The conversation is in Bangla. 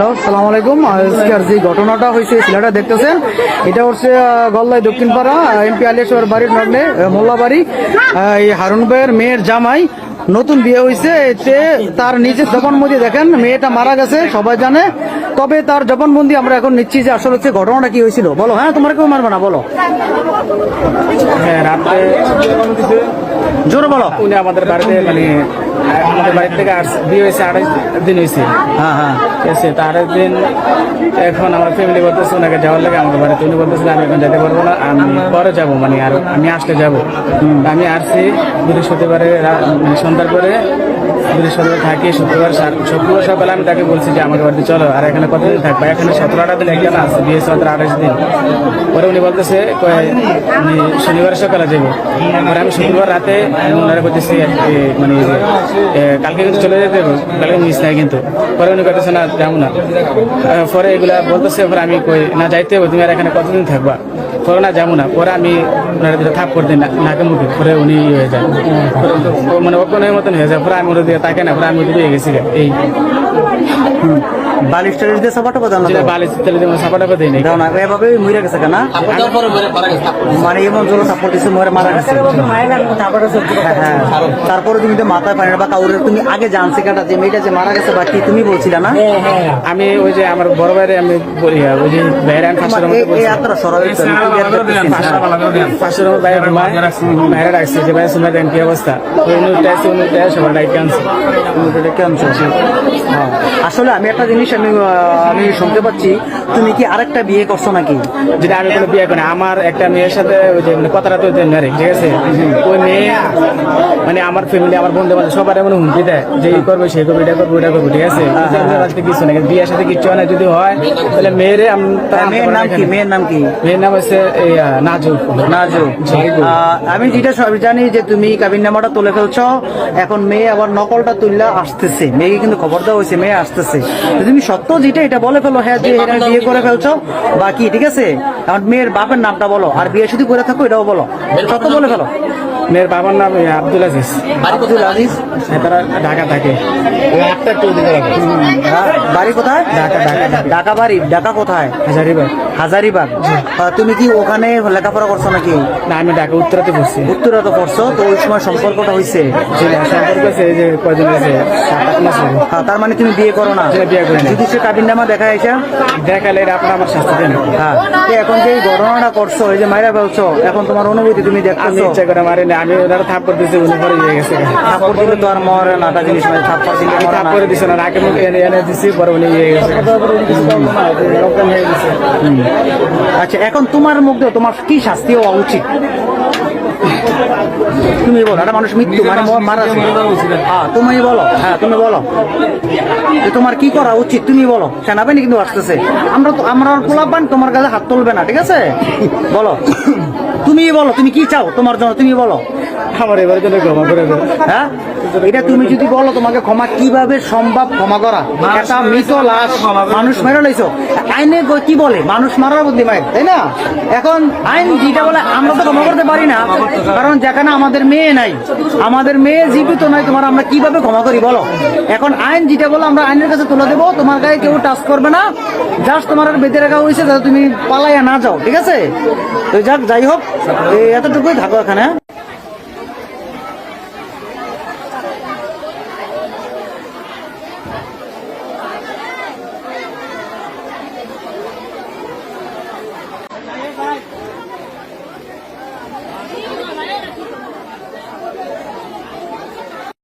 হ্যালো সালাম আলাইকুম। আজকের যে ঘটনাটা হয়েছে ছেলেটা দেখতেছেন? এটা হচ্ছে গল্লাই দক্ষিণপাড়া এমপি আলিয়াসর বাড়ির নগ্নে মোল্লাবাড়ি। এই হারুন ভাইয়ের মেয়ের জামাই নতুন বিয়ে হয়েছে। এতে তার নিজের জবানবন্দি দেখেন, মেয়েটা মারা গেছে, সবাই জানে। তবে তার জবানবন্দি আমরা এখন নিচ্ছি যে আসলে হচ্ছে ঘটনাটা কি হয়েছিল। বলো হ্যাঁ তোমার কেউ মারবে না, বলো। হ্যাঁ রাত্রে বলো। উনি আমাদের বাড়িতে মানে আমাদের বাড়ি থেকে আর বিয়ে হয়েছে আড়াই দিন হয়েছে। হ্যাঁ হ্যাঁ। আছে তো আড়াই দিন এখন আমার ফ্যামিলি বলতেছে ওনাকে যাওয়ার লাগে আমাদের বাড়িতে। উনি বলতেছে আমি এখন যেতে পারব না আমি পরে যাব মানে আর আমি আসতে যাব। আমি আসছি বৃহস্পতিবারে মানে সন্ধ্যার পরে বৃহস্পতিবার থাকি, শুক্রবার শুক্রবার সকালে আমি তাকে বলছি যে আমাকে বাড়িতে চলো, আর এখানে কতদিন থাকবে? এখানে সতেরো আটা দিন একজন আছে, বিয়ে সতেরো আঠাশ দিন। পরে উনি বলতেছে উনি শনিবার সকালে যাব। পরে আমি শুক্রবার রাতে আমি ওনারা বলতেছি মানে কালকে কিন্তু চলে যেতে কালকে মিস নাই কিন্তু। পরে উনি কথা না, যাব না। পরে এগুলা বলতেছে, পরে আমি কই, না, যাইতে হবে, তুমি আর এখানে কতদিন থাকবা? পরে না যাব না পরে আমি ওনারা দিলে থাপ করে দিই না- নাকে মুখে পরে উনি ইয়ে হয়ে যায়। মানে অজ্ঞানের মতন হয়ে যায় পরে আমি ওদের দিকে তাকে না পরে আমি ওদের দিয়ে গেছি। এই। বালিশ টালিশ দিয়ে সাপাটা সাপাটা নাই। দাও না এভাবে মরে গেছে কেনা? মানে এমন জোর সাপোর্ট দিছে মরে মারা গেছে। হ্যাঁ, হ্যাঁ। তারপরে তুমি তো মাথায় পানি বা কাউরে তুমি আগে জানছে কাটা যে মেয়েটা যে মারা গেছে বা কি তুমি বলছিলা না? আমি ওই যে আমার বড় ভাইরে আমি বলি হ্যাঁ, ওই যে ভাইরা আমি সরাই ঘুমায় যে ভাই শুনে দেন কি অবস্থা আছে সবার এটা? হ্যাঁ। আসলে আমি একটা জিনিস আমি আমি শুনতে পাচ্ছি তুমি কি আরেকটা বিয়ে করছ নাকি যেটা আমি কোনো বিয়ে করি আমার একটা মেয়ের সাথে ওই যে মানে কথাটা তো রে, ঠিক আছে ওই মেয়ে মানে আমার ফ্যামিলি আমার বন্ধু বান্ধব সবার এমন হুমকি দেয় যে এই করবে সেই করবে এটা করবে ওটা করবে ঠিক আছে কিছু নাকি বিয়ের সাথে কিচ্ছু হয় না যদি হয় তাহলে মেয়েরে হ্যাঁ, মেয়ের নাম কি মেয়ের নাম কি মেয়ের নাম হচ্ছে এই আহ, নাজু নাজু আহ, আমি যেটা সব জানি যে তুমি কাবিন নামাটা তুলে ফেলছো এখন মেয়ে আবার নকলটা তুললে আসতেছে। মেয়েকে কিন্তু খবর দেওয়া হয়েছে মেয়ে আসতেছে। তুমি সত্য যেটা এটা বলে ফেলো হ্যাঁ যে এখানে বিয়ে করে ফেলছো বা কি ঠিক আছে? এখন মেয়ের বাপের নামটা বলো আর বিয়ে শুধু করে থাকো এটাও বলো। সত্য বলে ফেলো। মেয়ের বাবার নাম আব্দুল আজিজ। আব্দুল আজিজ? হ্যাঁ, তারা ঢাকা থাকে। হ্যাঁ, বাড়ি কোথায়? ঢাকা ঢাকা ঢাকা। বাড়ি? ঢাকা কোথায়? হাজারিবাগ। হাজারিবাগ। আহ, তুমি কি ওখানে লেখাপড়া করছ নাকি? না আমি ঢাকা উত্তরাতে পড়ছি। উত্তরা তো পড়ছো? তো ওই সময় সম্পর্কটা হয়েছে যে সম্পর্ক। হ্যাঁ, তার মানে তুমি বিয়ে করো না? বিয়ে করি না। যদি সে কাবিন নামা দেখা দেখালে এটা আপনার আমার শাস্তি দেন। হ্যাঁ। এখন যে ঘটনাটা করছ এই যে মাইরা ফেলছো এখন তোমার অনুভূতি তুমি আমি দেখতেছো ইচ্ছা করে মারি না আমি ওনারা থাপ করে দিয়েছি উনি পরে হয়ে গেছে। থাপ্পড় দিলে তো আর মরে না জিনিস মানে থাপ্পড় দিলে আমি মরে থাপ না। করে দিছি না নাকে মুখে এনে এনে দিছি ইয়ে গেছে। আচ্ছা এখন তোমার মধ্যে তোমার কি শাস্তি হওয়া উচিত? তুমি বলো একটা মানুষ মৃত্যু মানে মারা হ্যাঁ তুমি বলো হ্যাঁ তুমি বলো। তোমার কি করা উচিত তুমি বলো। সেনাবাহিনী কিন্তু আসতেছে। আমরা তো আমরা পোলাপান তোমার কাছে হাত তুলবে না ঠিক আছে? বলো। তুমি বলো তুমি কি চাও তোমার জন্য তুমি বলো। আমার এবার জন্য ক্ষমা করে দেন হ্যাঁ? এটা তুমি যদি বলো তোমাকে ক্ষমা কীভাবে সম্ভব ক্ষমা করা? একটা মৃত লাশ। মানুষ মেরে লাইছো। আইনে গ- কি বলে? মানুষ মারার বুদ্ধি মায়ের তাই না? এখন আইন যেটা বলে আমরা তো ক্ষমা করতে পারি না। কারণ যেখানে আমাদের মেয়ে নাই আমাদের মেয়ে জীবিত নাই তোমার আমরা কীভাবে ক্ষমা করি বলো? এখন আইন যেটা বলে আমরা আইনের কাছে তুলে দেবো। তোমার গায়ে কেউ টাচ করবে না। জাস্ট তোমার আর বেঁধে রাখা হয়েছে যাতে তুমি পালাইয়া না যাও ঠিক আছে? তো যাক যাই হোক এতটুকুই থাকো এখানে হ্যাঁ?